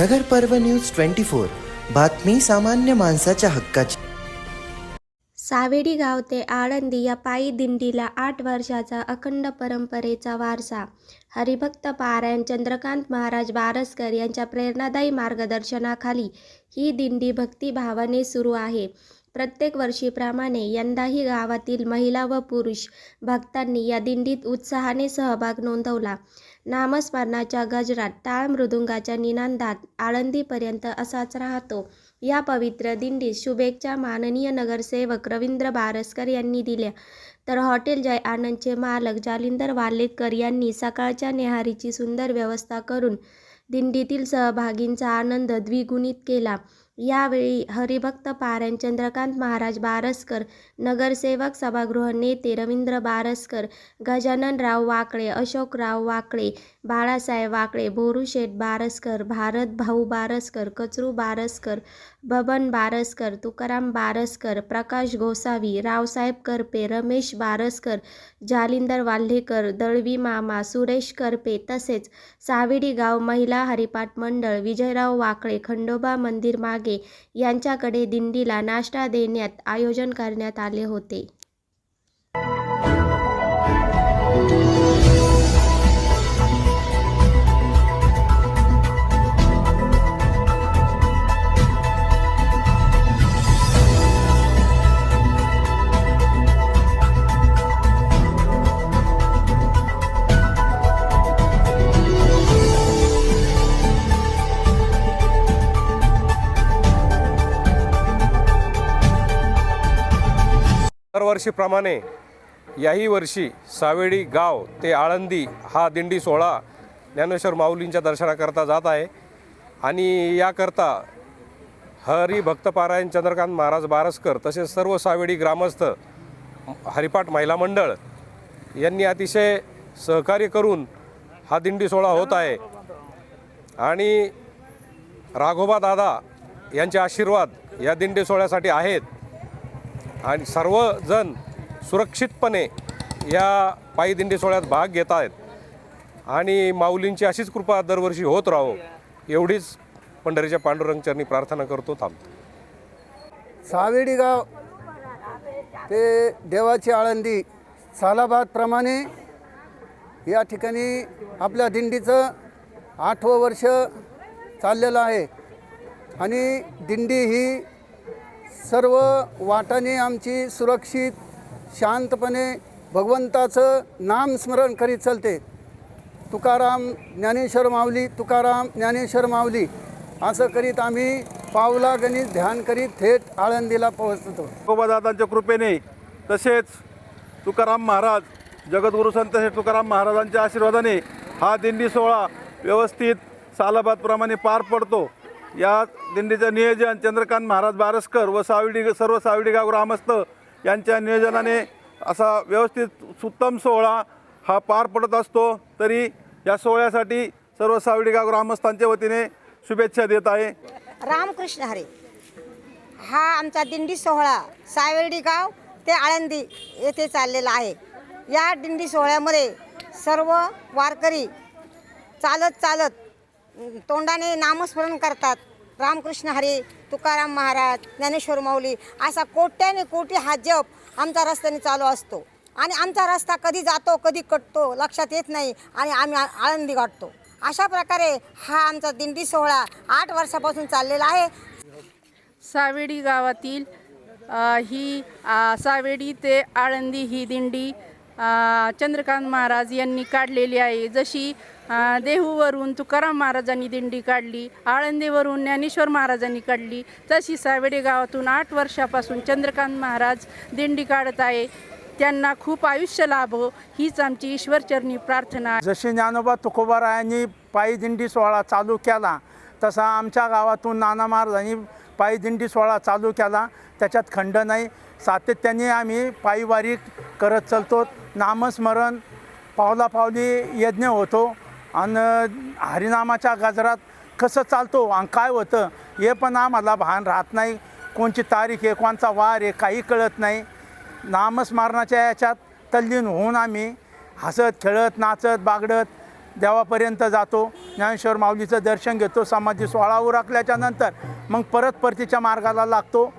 नगर पर्व news twenty four. बातमी सामान्य माणसाच्या हक्काची. सावेडी गाव ते आळंदी या पायी दिंडीला आठ वर्षाचा अखंड परंपरेचा वारसा. हरिभक्त पारायण चंद्रकांत महाराज बारसकर यांच्या प्रेरणादायी मार्गदर्शनाखाली ही दिंडी भक्तिभावाने सुरू आहे. प्रत्येक वर्षीप्रमाणे यंदाही गावातील महिला व पुरुष भक्तांनी या दिंडीत उत्साहाने सहभाग नोंदवला. नामस्मरणाच्या गजरात टाळ मृदुंगाच्या निनांदात आळंदीपर्यंत असाच राहतो. या पवित्र दिंडीत शुभेच्छा माननीय नगरसेवक रवींद्र बारसकर यांनी दिल्या. तर हॉटेल जय आनंदचे मालक जालिंदर वालेकर यांनी सकाळच्या निहारीची सुंदर व्यवस्था करून दिंडीतील सहभागींचा आनंद द्विगुणित केला. यावेळी हरिभक्त पारायण चंद्रकांत महाराज बारसकर नगरसेवक सभागृह नेते रवींद्र बारसकर गजाननराव वाकळे अशोकराव वाकळे बाळासाहेब वाकळे बोरुशेठ बारसकर भारत भाऊ बारसकर कचरू बारसकर बबन बारसकर तुकाराम बारसकर प्रकाश गोसावी रावसाहेब करपे रमेश बारसकर जालिंदर वाल्हेकर दळवी मामा सुरेश करपे तसेच साविडी गाव महिला हरिपाठ मंडळ विजयराव वाकळे खंडोबा मंदिर मागे यांच्याकडे दिंडीला नाश्ता देण्यात आयोजन करण्यात आले होते. दरवर्षीप्रमाणे याही वर्षी सावेडी गाव ते आळंदी हा दिंडी सोहळा ज्ञानेश्वर माऊलींच्या दर्शनाकरता जात आहे. आणि याकरता हरिभक्तपारायण चंद्रकांत महाराज बारसकर तसेच सर्व सावेडी ग्रामस्थ हरिपाठ महिला मंडळ यांनी अतिशय सहकार्य करून हा दिंडी सोहळा होत आहे. आणि राघोबा दादा यांचे आशीर्वाद या दिंडी सोहळ्यासाठी आहेत. आणि सर्वजण सुरक्षितपणे या पायी दिंडी सोहळ्यात भाग घेत आहेत. आणि माऊलींची अशीच कृपा दरवर्षी होत राहो एवढीच पंढरीच्या पांडुरंगचरणी प्रार्थना करतो थांबतो. सावेडी गाव ते देवाची आळंदी सालाबादप्रमाणे या ठिकाणी आपल्या दिंडीचं आठवं वर्ष चाललेलं आहे. आणि दिंडी ही सर्व वाटाने आमची सुरक्षित शांतपणे भगवंताचं नामस्मरण करीत चालते. तुकाराम ज्ञानेश्वर माऊली तुकाराम ज्ञानेश्वर माऊली असं करीत आम्ही पावला गणित ध्यान करीत थेट आळंदीला पोहोचतो. गोबादादांच्या कृपेने तसेच तुकाराम महाराज जगद्गुरु संत हे तुकाराम महाराजांच्या आशीर्वादाने हा दिंडी सोहळा व्यवस्थित सालाबादप्रमाणे पार पडतो. या दिंडीचं नियोजन चंद्रकांत महाराज बारसकर व सावडी सर्व सावडीगाव ग्रामस्थ यांच्या नियोजनाने असा व्यवस्थित उत्तम सोहळा हा पार पडत असतो. तरी या सोहळ्यासाठी सर्व सावडीगाव ग्रामस्थांच्या वतीने शुभेच्छा देत आहे. रामकृष्ण हरे. हा आमचा दिंडी सोहळा सावेर्डी गाव ते आळंदी येथे चाललेला आहे. या दिंडी सोहळ्यामध्ये सर्व वारकरी चालत चालत तोंडाने नामस्मरण करतात. रामकृष्ण हरे तुकाराम महाराज ज्ञानेश्वर माऊली असा कोट्याने कोटी हा जप आमचा रस्त्याने चालू असतो. आणि आमचा रस्ता कधी जातो कधी कटतो लक्षात येत नाही आणि आम्ही आ- आळंदी गाठतो. अशा प्रकारे हा आमचा दिंडी सोहळा आठ वर्षापासून चाललेला आहे. सावेडी गावातील ही सावेडी ते आळंदी ही दिंडी चंद्रकांत महाराज यांनी काढलेली आहे. जशी देहूवरून तुकाराम महाराजांनी दिंडी काढली आळंदीवरून ज्ञानेश्वर महाराजांनी काढली तशी सावेडे गावातून आठ वर्षापासून चंद्रकांत महाराज दिंडी काढत आहे. त्यांना खूप आयुष्य लाभो हो, हीच आमची ईश्वरचरणी प्रार्थना जशी ज्ञानोबा तुकोबारायांनी पायी दिंडी सोहळा चालू केला तसा आमच्या गावातून नाना महाराजांनी पायी दिंडी सोहळा चालू केला. त्याच्यात खंड नाही. सातत्याने आम्ही पायीवारी करत चालतो. नामस्मरण पावला पावली यज्ञ होतो. आणि हरिनामाच्या गजरात कसं चालतो आणि काय होतं हे पण आम्हाला भान राहत नाही. कोणची तारीख आहे कोणचा वार आहे काही कळत नाही. नामस्मरणाच्या याच्यात तल्लीन होऊन आम्ही हसत खेळत नाचत बागडत देवापर्यंत जातो. ज्ञानेश्वर माऊलीचं दर्शन घेतो. समाधी सोहळा उरकल्याच्या नंतर मग परत परतीच्या मार्गाला लागतो.